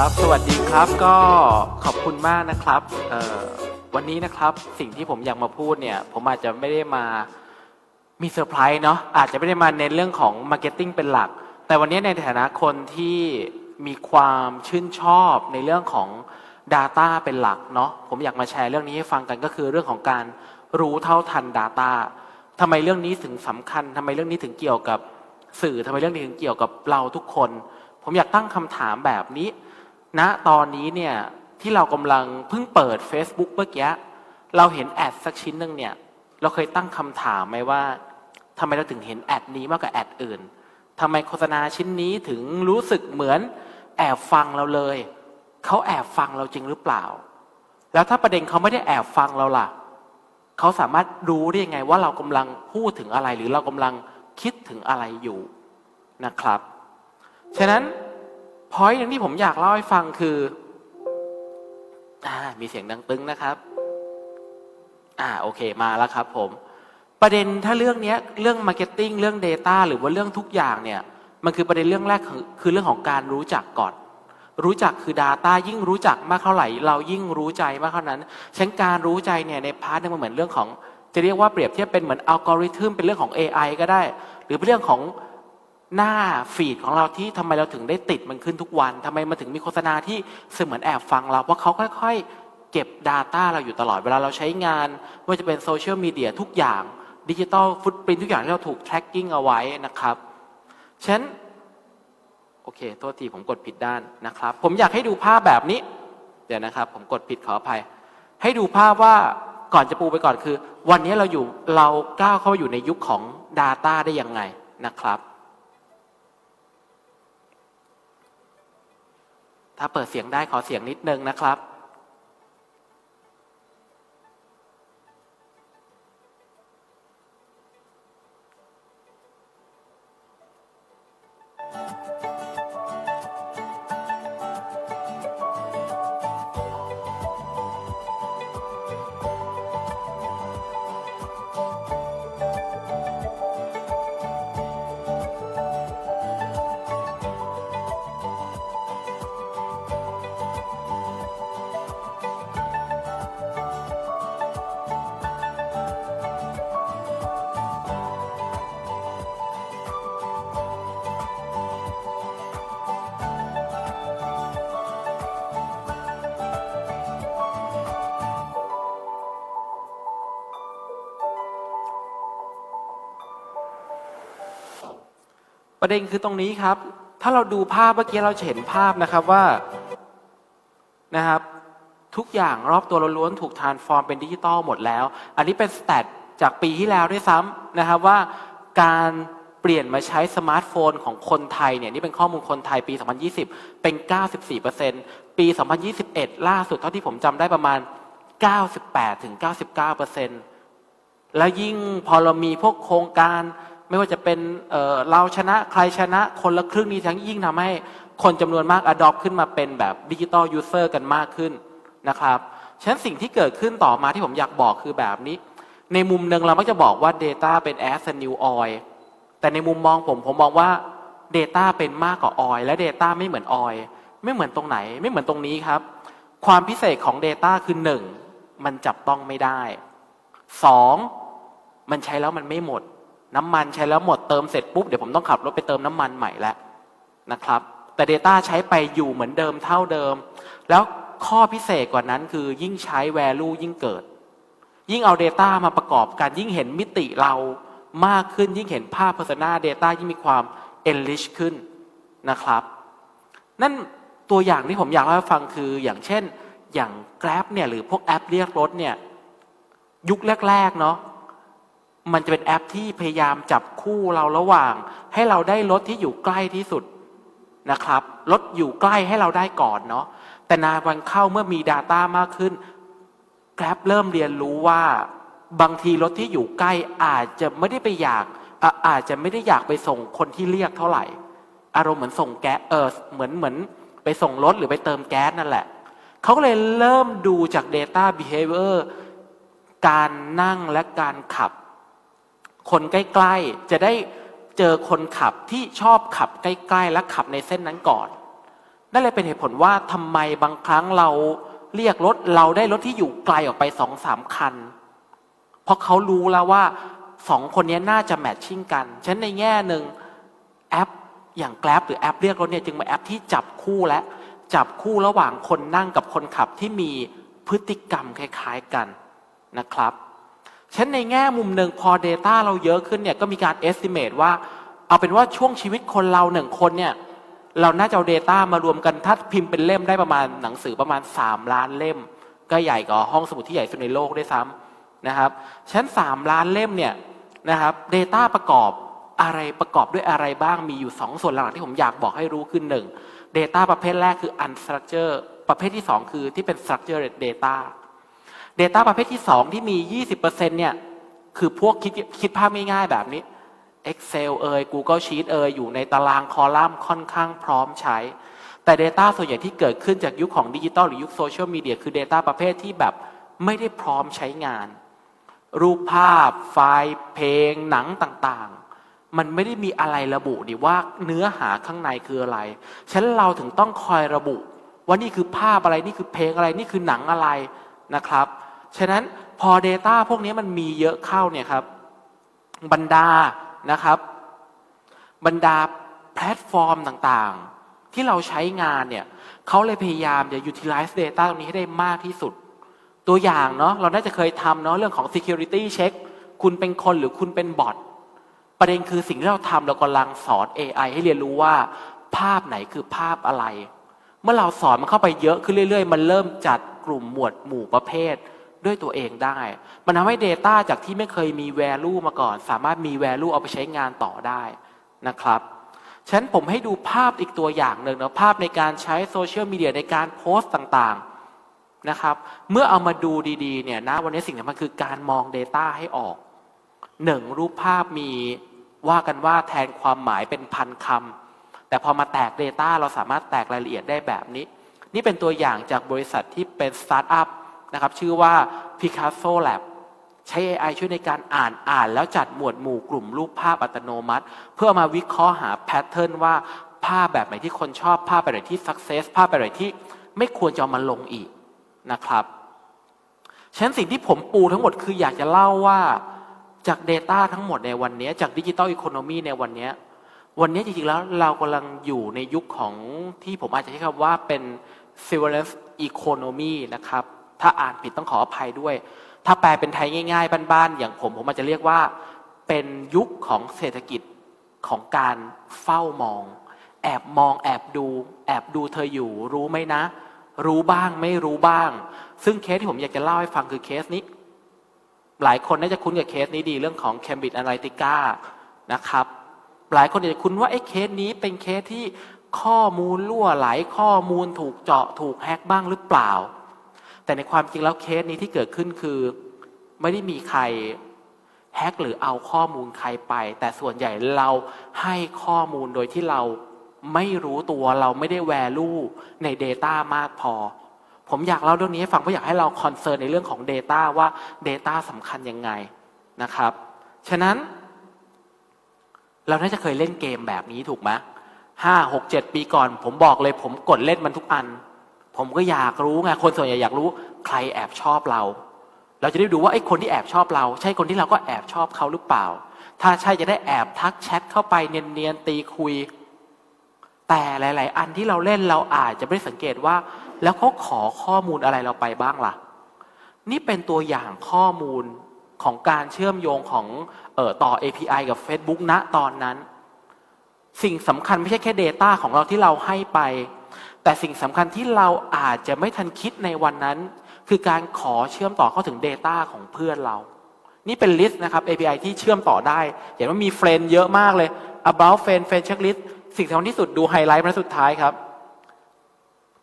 ครับ สวัสดีครับ ก็ขอบคุณมากนะครับ วันนี้นะครับสิ่งที่ผมอยากมาพูดเนี่ย ผมอาจจะไม่ได้มามีเซอร์ไพรส์เนาะ อาจจะไม่ได้มาเน้นเรื่องของมาร์เก็ตติ้งเป็นหลัก แต่วันนี้ในฐานะคนที่มีความชื่นชอบในเรื่องของ Data เป็นหลักเนาะ ผมอยากมาแชร์เรื่องนี้ให้ฟังกันก็คือเรื่องของการรู้เท่าทัน Data ทำไมเรื่องนี้ถึงสำคัญทำไมเรื่องนี้ถึงเกี่ยวกับสื่อทำไมเรื่องนี้ถึงเกี่ยวกับเราทุกคน ผมอยากตั้งคำถามแบบนี้ ณตอนนี้เนี่ยที่เรากำลังเพิ่งเปิด Facebook เมื่อกี้เราเห็นแอดสักชิ้นหนึ่งเนี่ยเราเคยตั้งคำถามไหมว่าทำไมเราถึงเห็นแอดนี้มากกว่าแอดอื่นทำไมโฆษณาชิ้นนี้ถึงรู้สึกเหมือนแอบฟังเราเลย เขาแอบฟังเราจริงหรือเปล่า แล้วถ้าประเด็นเขาไม่ได้แอบฟังเราล่ะ เขาสามารถรู้ได้ยังไงว่าเรากำลังพูดถึงอะไร หรือเรากำลังคิดถึงอะไรอยู่นะครับ ฉะนั้น พอยต์หนึ่งที่ผมอยากเล่าให้ฟังคืออ่ามีเสียงดังตึงนะครับ อ่าโอเคมาแล้วครับ ผม ประเด็นถ้าเรื่องนี้เรื่อง Marketing เรื่อง Data หรือว่าเรื่องทุกอย่างเนี่ย มันคือประเด็นเรื่องแรกคือเรื่องของการรู้จักก่อนรู้จักคือ Data ยิ่งรู้จักมากเท่าไหร่ เรายิ่งรู้ใจมากเท่านั้นฉะนันการรู้ใจเนี่ยในพาร์ทนึงมันเหมือนเรื่องของ จะเรียกว่าเปรียบเทียบเป็นเหมือนอัลกอริทึมเป็นเรื่องของ AI ก็ได้ หรือเป็นเรื่องของ หน้าฟีดของเราที่ทำไมเราถึงได้ติดมันขึ้นทุกวันทำไมมันถึงมีโฆษณาที่เสมือนแอบฟังเราเพราะเขาค่อยๆ เก็บ Data เราอยู่ตลอดเวลาเราใช้งานไม่ว่าจะเป็นโซเชียลมีเดียทุกอย่างดิจิตอลฟุตปรินทุกอย่างที่เราถูก tracking เอาไว้นะครับฉะนั้นโอเคโทษทีผมกดผิดด้านนะครับ ผมอยากให้ดูภาพแบบนี้ เดี๋ยวนะครับ ผมกดผิดขออภัย ให้ดูภาพว่าก่อนจะปูไปก่อนคือ วันนี้เราอยู่เราก้าวเข้ามาอยู่ในยุคของ Data ได้ยังไงนะครับ ถ้าเปิดเสียงได้ขอเสียงนิดนึงนะครับ ประเด็นคือตรงนี้ครับ ถ้าเราดูภาพเมื่อกี้เราจะเห็นภาพนะครับว่านะครับ ทุกอย่างรอบตัวเราล้วนถูกทานฟอร์มเป็นดิจิตอลหมดแล้ว อันนี้เป็นสแตทจากปีที่แล้วด้วยซ้ำนะครับว่าการเปลี่ยนมาใช้สมาร์ทโฟนของคนไทยเนี่ยนี่เป็นข้อมูลคนไทยปี 2020 เป็น 94%ปี 2021 ล่าสุดเท่าที่ผมจำได้ประมาณ 98ถึง99%แล้วยิ่งพอเรามีพวกโครงการ ไม่ว่าจะเป็นเเราชนะใครชนะคนละครึ่งนี้ทั้งยิ่งทำให้คนจำนวนมาก adopt ขึ้นมาเป็นแบบดิจิตอลยูเซอร์กันมากขึ้นนะครับฉะนั้นสิ่งที่เกิดขึ้นต่อมาที่ผมอยากบอกคือแบบนี้ ในมุมหนึ่งเรามักจะบอกว่า Data เป็น as a new oil แต่ในมุมมองผมผมมองว่า Data เป็นมากกว่า oil และ Data ไม่เหมือน oil ไม่เหมือนตรงไหน ไม่เหมือนตรงนี้ครับ ความพิเศษของ Data คือหนึ่งมันจับต้องไม่ได้สองมันใช้แล้วมันไม่หมด น้ำมันใช้แล้วหมดเติมเสร็จปุ๊บเดี๋ยวผมต้องขับรถไปเติมน้ำมันใหม่แล้วนะครับ แต่ Data ใช้ไปอยู่เหมือนเดิมเท่าเดิม แล้วข้อพิเศษกว่านั้นคือยิ่งใช้ value ยิ่งเกิด ยิ่งเอา Data มาประกอบกันยิ่งเห็นมิติเรามากขึ้นยิ่งเห็นภาพ persona data ยิ่งมีความ enrich ขึ้นนะครับ นั่นตัวอย่างที่ผมอยากเล่าให้ฟังคืออย่างเช่นอย่าง Grab เนี่ยหรือพวกแอปเรียกรถเนี่ยยุคแรกๆเนาะ มันจะเป็นแอปที่พยายามจับคู่เราระหว่าง ให้เราได้รถที่อยู่ใกล้ที่สุดนะครับรถอยู่ใกล้ให้เราได้ก่อนเนาะแต่นานวันเข้าเมื่อมี Data มากขึ้น Grab เริ่มเรียนรู้ว่าบางทีรถที่อยู่ใกล้อาจจะไม่ได้ไปอยากอะอาจจะไม่ได้อยากไปส่งคนที่เรียกเท่าไหร่ อารมณ์เหมือนส่งแก๊สเออเหมือนเหมือนไปส่งรถหรือไปเติมแก๊สนั่นแหละเขาก็เลยเริ่มดูจาก Data Behavior การนั่งและการขับ คนใกล้ๆ จะได้เจอคนขับที่ชอบขับใกล้ๆ และขับในเส้นนั้นก่อน นั่นเลยเป็นเหตุผลว่าทำไมบางครั้งเราเรียกรถเราได้รถที่อยู่ไกลออกไปสองสามคัน เพราะเขารู้แล้วว่าสองคนนี้น่าจะแมทชิ่งกัน ฉะนั้นในแง่หนึ่งแอปอย่าง Grab หรือแอปเรียกรถเนี่ยจึงเป็นแอปที่จับคู่และจับคู่ระหว่างคนนั่งกับคนขับที่มีพฤติกรรมคล้ายๆกันนะครับ ฉะนั้นในแง่มุมหนึ่งพอ Data เราเยอะขึ้นเนี่ยก็มีการ estimate ว่า เอาเป็นว่าช่วงชีวิตคนเราหนึ่งคนเนี่ยเราน่าจะเอา Data มารวมกันถ้าพิมพ์เป็นเล่มได้ประมาณหนังสือประมาณ 3 ล้านเล่ม ก็ใหญ่กว่าห้องสมุดที่ใหญ่สุดในโลกด้วยซ้ำนะครับฉะนั้น 3 ล้านเล่มเนี่ยนะครับ Data ประกอบอะไรประกอบด้วยอะไรบ้างมีอยู่ 2 ส่วนหลักที่ผมอยากบอกให้รู้คือหนึ่ง Data ประเภทแรกคือ unstructured ประเภทที่ 2 คือที่เป็น structured data Data ประเภทที่ 2 ที่มี 20%เนี่ย คือพวกคิดคิดภาพง่ายๆแบบนี้ Excel เอ่ย Google Sheet เอ่ย อยู่ในตารางคอลัมน์ค่อนข้างพร้อมใช้ แต่ Data ส่วนใหญ่ที่เกิดขึ้นจากยุคของดิจิตอลหรือยุคโซเชียลมีเดียคือ Data ประเภทที่แบบไม่ได้พร้อมใช้งาน รูปภาพ ไฟล์เพลง หนังต่างๆ มันไม่ได้มีอะไรระบุดิว่าเนื้อหาข้างในคืออะไรฉะนั้นเราถึงต้องคอยระบุ ว่านี่คือภาพอะไรนี่คือเพลงอะไรนี่คือหนังอะไรนะครับ ฉะนั้นพอ Data พวกนี้มันมีเยอะเข้าเนี่ยครับ บรรดานะครับ บรรดาแพลตฟอร์มต่างๆ ที่เราใช้งานเนี่ยเขาเลยพยายามจะ utilize data ตรงนี้ให้ได้มากที่สุด ตัวอย่างเนาะเราน่าจะเคยทำเนาะเรื่องของ security check คุณเป็นคนหรือคุณเป็นบอทประเด็นคือสิ่งที่เราทำเรากำลังสอน AI ให้เรียนรู้ว่า ภาพไหนคือภาพอะไร เมื่อเราสอนมันเข้าไปเยอะขึ้นเรื่อย ๆ มันเริ่มจัดกลุ่มหมวดหมู่ประเภท ด้วยตัวเองได้ มันทำให้ Data จากที่ไม่เคยมี value มาก่อน สามารถมี value เอาไปใช้งานต่อได้นะครับฉะนั้นผมให้ดูภาพอีกตัวอย่างหนึ่งนะภาพในการใช้โซเชียลมีเดียในการโพสต์ต่างๆนะครับเมื่อเอามาดูดีๆเนี่ยนะวันนี้สิ่งสำคัญคือการมอง Data ให้ออกหนึ่งรูปภาพมีว่ากันว่าแทนความหมายเป็นพันคำแต่พอมาแตก Data เราสามารถแตกรายละเอียดได้แบบนี้ นี่เป็นตัวอย่างจากบริษัทที่เป็นสตาร์ทอัพ นะครับ ชื่อว่า Picasso Lab ใช้ AI ช่วยในการอ่านอ่านแล้วจัดหมวดหมู่กลุ่มรูปภาพอัตโนมัติ เพื่อมาวิเคราะห์หาแพทเทิร์นว่าภาพแบบไหนที่คนชอบภาพแบบไหนที่สักเซสภาพแบบไหนที่ไม่ควรจะเอามาลงอีกนะครับฉะนั้นสิ่งที่ผมปูทั้งหมดคืออยากจะเล่าว่าจาก Data ทั้งหมดในวันนี้จากดิจิ t a ลอีโคโนมีในวันนี้วันนี้จริงๆแล้วเรากำลังอยู่ในยุคของที่ผมอาจจะใช้คำว่าเป็น surveillance economy นะครับ ถ้าอ่านผิดต้องขออภัยด้วย ถ้าแปลเป็นไทยง่ายๆบ้านๆอย่างผมผมอาจจะเรียกว่า เป็นยุคของเศรษฐกิจของการเฝ้ามอง แอบมองแอบดู แอบดูเธออยู่ รู้ไหมนะ รู้บ้างไม่รู้บ้าง ซึ่งเคสที่ผมอยากจะเล่าให้ฟังคือเคสนี้ หลายคนน่าจะคุ้นกับเคสนี้ดีเรื่องของ Cambridge Analytica นะครับหลายคนอาจจะคุ้นว่าไอ้เคสนี้เป็นเคสที่ข้อมูลรั่วไหลข้อมูลถูกเจาะถูกแฮกบ้างหรือเปล่า แต่ในความจริงแล้วเคสนี้ที่เกิดขึ้นคือไม่ได้มีใครแฮกหรือเอาข้อมูลใครไป แต่ส่วนใหญ่เราให้ข้อมูลโดยที่เราไม่รู้ตัวเราไม่ได้แวลูใน Data มากพอ ผมอยากเล่าเรื่องนี้ให้ฟังเพราะอยากให้เราคอนเซิร์นในเรื่องของ Data ว่า Data สำคัญยังไงนะครับ ฉะนั้น เราน่าจะเคยเล่นเกมแบบนี้ถูกไหมห้าหกเจ็ดปีก่อน ผมบอกเลยผมกดเล่นมันทุกอัน ผมก็อยากรู้ไงคนส่วนใหญ่อยากรู้ ใครแอบชอบเรา เราจะได้ดูว่าไอ้คนที่แอบชอบเรา ใช่คนที่เราก็แอบชอบเขาหรือเปล่า ถ้าใช่จะได้แอบทักแชทเข้าไปเนียนๆตีคุย แต่หลาย ๆ อันที่เราเล่นเราอาจจะไม่ได้สังเกตว่า แล้วเขาขอข้อมูลอะไรเราไปบ้างล่ะ นี่เป็นตัวอย่างข้อมูลของการเชื่อมโยงของออต่อ API กับ Facebook ณตอนนั้น สิ่งสำคัญไม่ใช่แค่ Data ของเราที่เราให้ไป แต่สิ่งสำคัญที่เราอาจจะไม่ทันคิดในวันนั้น คือการขอเชื่อมต่อเข้าถึง Data ของเพื่อนเรา นี่เป็นลิสต์นะครับ API ที่เชื่อมต่อได้ เห็นว่ามีเฟรนเยอะมากเลย about friend friend checklist สิ่งสำคัญที่สุดดูไฮไลท์มาสุดท้ายครับ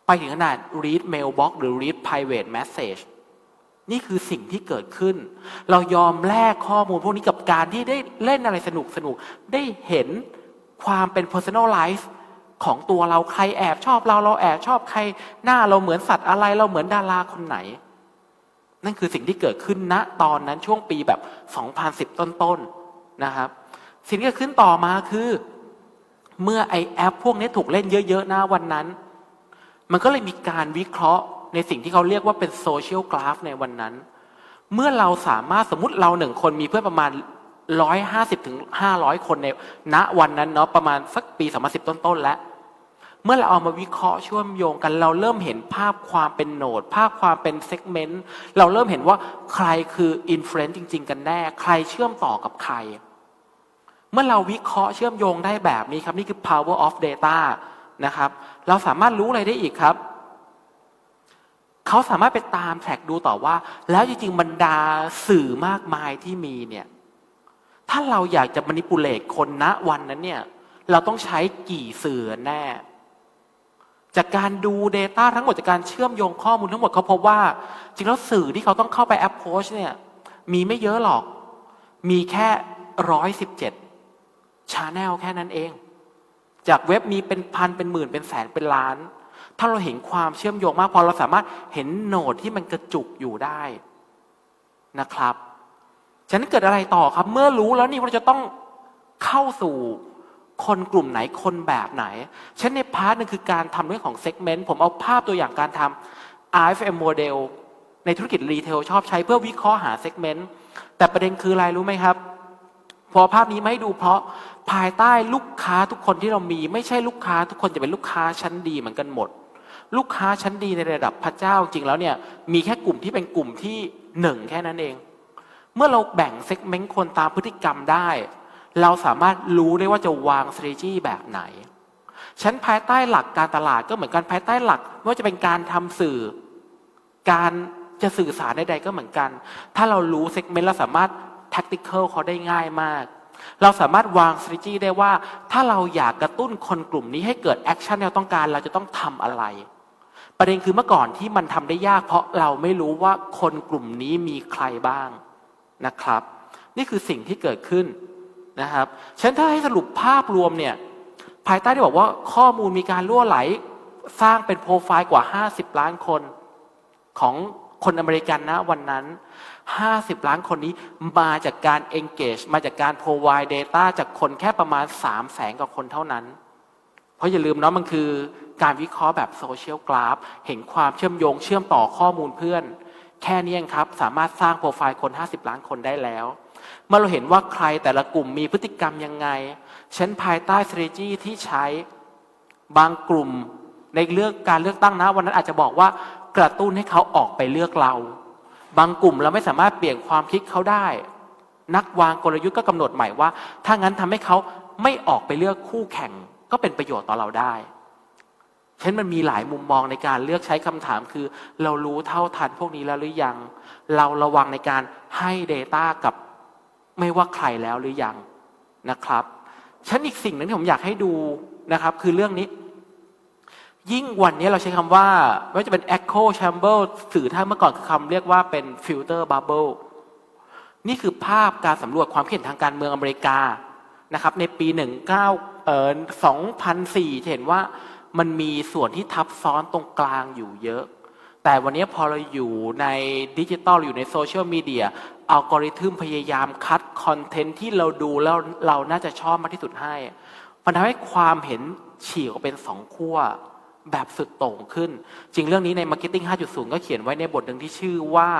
ไปถึงขนาด read mailbox หรือ read private message นี่คือสิ่งที่เกิดขึ้น เรายอมแลกข้อมูลพวกนี้กับการที่ได้เล่นอะไรสนุกสนุก ได้เห็นความเป็น personalize ของตัวเราใครแอบชอบเราเราแอบชอบใครหน้าเราเหมือนสัตว์อะไรเราเหมือนดาราคนไหน นั่นคือสิ่งที่เกิดขึ้นณตอนนั้นช่วงปีแบบ 2010 ต้นๆนะครับ สิ่งที่เกิดขึ้นต่อมาคือ เมื่อไอแอป พวกนี้ถูกเล่นเยอะๆนะวันนั้น มันก็เลยมีการวิเคราะห์ในสิ่งที่เขาเรียกว่าเป็นโซเชียลกราฟในวันนั้น เมื่อเราสามารถสมมติเราหนึ่งคนมีเพื่อนประมาณร้อยห้าสิบถึงห้าร้อยคนในณวันนั้นเนาะประมาณสักปีสองพันสิบต้นๆแล้ว เมื่อเราเอามาวิเคราะห์เชื่อมโยงกัน เราเริ่มเห็นภาพความเป็นโหนด ภาพความเป็นเซกเมนต์เราเริ่มเห็นว่าใครคืออินฟลูเอนซ์จริง ๆ กันแน่ ใครเชื่อมต่อกับใคร เมื่อเราวิเคราะห์เชื่อมโยงได้แบบนี้ครับ นี่คือ power of data นะครับ เราสามารถรู้อะไรได้อีกครับ เขาสามารถไปตามแท็กดูต่อว่า แล้วจริงๆบรรดาสื่อมากมายที่มีเนี่ยถ้าเราอยากจะม a นิปูเลตคนณวันนั้นเนี่ย เราต้องใช้กี่สื่อแน่ จากการดู Data ทั้งหมดจากการเชื่อมโยงข้อมูลทั้งหมดเขาพบว่า จริงแล้วสื่อที่เขาต้องเข้าไป approach เนี่ยมีไม่เยอะหรอก มีแค่ร้อยสิบเจ็ดชาแนลแค่นั้นเอง จากเว็บมีเป็นพันเป็นหมื่นเป็นแสนเป็นล้าน ถ้าเราเห็นความเชื่อมโยงมากพอเราสามารถเห็นโหนดที่มันกระจุกอยู่ได้นะครับ ฉะนั้นเกิดอะไรต่อครับ เมื่อรู้แล้วนี่ว่าเราจะต้องเข้าสู่ คนกลุ่มไหนคนแบบไหนฉันในพาร์ทนึงคือการทำเรื่องของเซกเมนต์ผมเอาภาพตัวอย่างการทำ RFM model ในธุรกิจรีเทลชอบใช้เพื่อวิเคราะห์หาเซกเมนต์แต่ประเด็นคืออะไรรู้ไหมครับ พอภาพนี้ไม่ดูเพราะภายใต้ลูกค้าทุกคนที่เรามี ไม่ใช่ลูกค้าทุกคนจะเป็นลูกค้าชั้นดีเหมือนกันหมด ลูกค้าชั้นดีในระดับพระเจ้าจริงแล้วเนี่ยมีแค่กลุ่มที่เป็นกลุ่มที่หนึ่งแค่นั้นเอง เมื่อเราแบ่งเซกเมนต์คนตามพฤติกรรมได้ เราสามารถรู้ได้ว่าจะวาง strategy แบบไหนฉันภายใต้หลักการตลาดก็เหมือนกันภายใต้หลัก ไม่ว่าจะเป็นการทำสื่อ การจะสื่อสารใดๆก็เหมือนกัน ถ้าเรารู้เซกเมนต์เราสามารถ tactical เขาได้ง่ายมาก เราสามารถวาง strategy ได้ว่า ถ้าเราอยากกระตุ้นคนกลุ่มนี้ให้เกิด action ที่เราต้องการ เราจะต้องทำอะไรประเด็นคือเมื่อก่อนที่มันทำได้ยาก เพราะเราไม่รู้ว่าคนกลุ่มนี้มีใครบ้างนะครับ นี่คือสิ่งที่เกิดขึ้น นะครับฉันถ้าให้สรุปภาพรวมเนี่ยภายใต้ที่บอกว่าข้อมูลมีการล่วไหล สร้างเป็นโปรไฟล์กว่า 50 ล้านคนของคนอเมริกันนะวันนั้น 50 ล้านคนนี้มาจากการ engage มาจากการ provide data จากคนแค่ประมาณ 3 แสนกว่าคนเท่านั้น เพราะอย่าลืมเนาะมันคือการวิเคราะห์แบบโซเชียลกราฟเห็นความเชื่อมโยงเชื่อมต่อข้อมูลเพื่อน แค่นี้เองครับ สามารถสร้างโปรไฟล์คน 50 ล้านคนได้แล้ว เมื่อเราเห็นว่าใครแต่ละกลุ่มมีพฤติกรรมยังไงฉันภายใต้ strategy ที่ใช้บางกลุ่มในเลือกการเลือกตั้งนะวันนั้นอาจจะบอกว่ากระตุ้นให้เขาออกไปเลือกเรา บางกลุ่มเราไม่สามารถเปลี่ยนความคิดเขาได้ นักวางกลยุทธ์ก็กำหนดใหม่ว่า ถ้างั้นทำให้เขาไม่ออกไปเลือกคู่แข่งก็เป็นประโยชน์ต่อเราได้ฉะนั้นมันมีหลายมุมมองในการเลือกใช้คำถามคือ เรารู้เท่าทันพวกนี้แล้วหรือยัง เราระวังในการให้ Data กับ ไม่ว่าใครแล้วหรือยังนะครับฉันอีกสิ่งหนึ่งที่ผมอยากให้ดูนะครับ คือเรื่องนี้ ยิ่งวันนี้เราใช้คำว่า ไม่ว่าจะเป็น echo chamber สื่อท่าเมื่อก่อนคือคำเรียกว่าเป็น filter bubble นี่คือภาพการสำรวจความคิดเห็นทางการเมืองอเมริกานะครับ ในปี 19เอ่อ2004 จะเห็นว่ามันมีส่วนที่ทับซ้อนตรงกลางอยู่เยอะ แต่วันนี้พอเราอยู่ในดิจิตอลอยู่ในโซเชียลมีเดีย อัลกอริทึมพยายามคัดคอนเทนต์ที่เราดูแล้วเราน่าจะชอบมากที่สุดให้ มันทำให้ความเห็นฉีกออกเป็นสองขั้วแบบสุดโต่งขึ้น จริงเรื่องนี้ใน Marketing 5.0 ก็เขียนไว้ในบทหนึ่งที่ชื่อว่า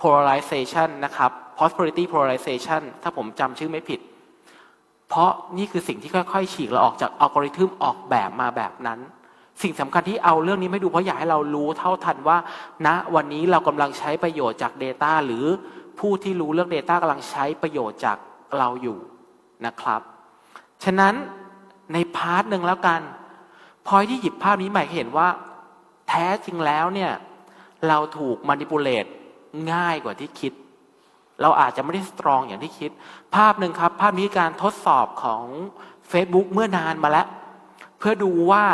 polarization นะครับ prosperity polarization ถ้าผมจำชื่อไม่ผิด เพราะนี่คือสิ่งที่ค่อยๆ ฉีกเราออกจากอัลกอริทึมออกแบบมาแบบนั้น สิ่งสำคัญที่เอาเรื่องนี้ไม่ดูเพราะอยากให้เรารู้เท่าทันว่าณนะวันนี้เรากำลังใช้ประโยชน์จาก Data หรือ ผู้ที่รู้เรื่อง Data กำลังใช้ประโยชน์จากเราอยู่นะครับ ฉะนั้นในพาร์ทหนึ่งแล้วกันพอยที่หยิบภาพนี้ใหม่เห็นว่า แท้จริงแล้วเนี่ย เราถูกมานิปูเลตง่ายกว่าที่คิด เราอาจจะไม่ได้สตรองอย่างที่คิด ภาพหนึ่งครับ ภาพนี้การทดสอบของ Facebook เมื่อนานมาแล้ว เพื่อดูว่า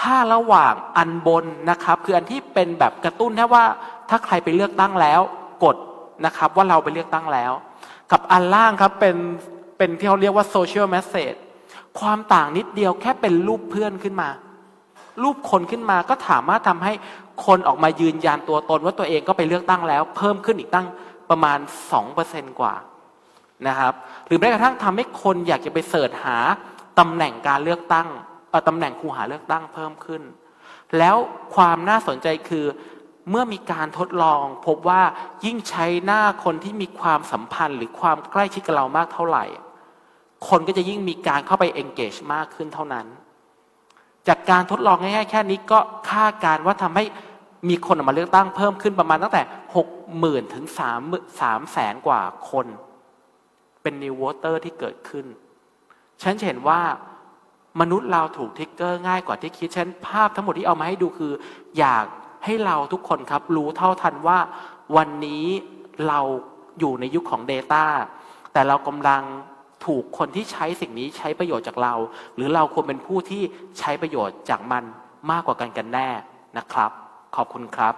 ถ้าระหว่างอันบนนะครับ คืออันที่เป็นแบบกระตุ้นแค่ว่า ถ้าใครไปเลือกตั้งแล้ว กด นะครับ ว่าเราไปเลือกตั้งแล้ว กับอันล่างครับเป็นเป็นที่เขาเรียกว่าโซเชียลแมสเซจความต่างนิดเดียวแค่เป็นรูปเพื่อนขึ้นมา รูปคนขึ้นมาก็สามารถทำให้คนออกมายืนยันตัวตนว่าตัวเองก็ไปเลือกตั้งแล้ว เพิ่มขึ้นอีกตั้งประมาณ 2%กว่านะครับ หรือแม้กระทั่งทำให้คนอยากจะไปเสิร์ชหาตำแหน่งการเลือกตั้งตำแหน่งคูหาเลือกตั้งเพิ่มขึ้น แล้วความน่าสนใจคือ เมื่อมีการทดลองพบว่ายิ่งใช้หน้าคนที่มีความสัมพันธ์ หรือความใกล้ชิดกับเรามากเท่าไหร่ คนก็จะยิ่งมีการเข้าไป engage มากขึ้นเท่านั้น จากการทดลองง่ายๆแค่นี้ก็คาดการณ์ว่าทำให้มีคนออกมาเลือกตั้งเพิ่มขึ้นประมาณตั้งแต่หกหมื่นถึงสามสามแสนกว่าคน เป็น new voter ที่เกิดขึ้น ฉันเห็นว่ามนุษย์เราถูกทิกเกอร์ง่ายกว่าที่คิด ฉันภาพทั้งหมดที่เอามาให้ดูคือ อยาก ให้เราทุกคนครับรู้เท่าทันว่า วันนี้เราอยู่ในยุคของ Data แต่เรากำลังถูกคนที่ใช้สิ่งนี้ใช้ประโยชน์จากเรา หรือเราควรเป็นผู้ที่ใช้ประโยชน์จากมันมากกว่ากันกันแน่นะครับ ขอบคุณครับ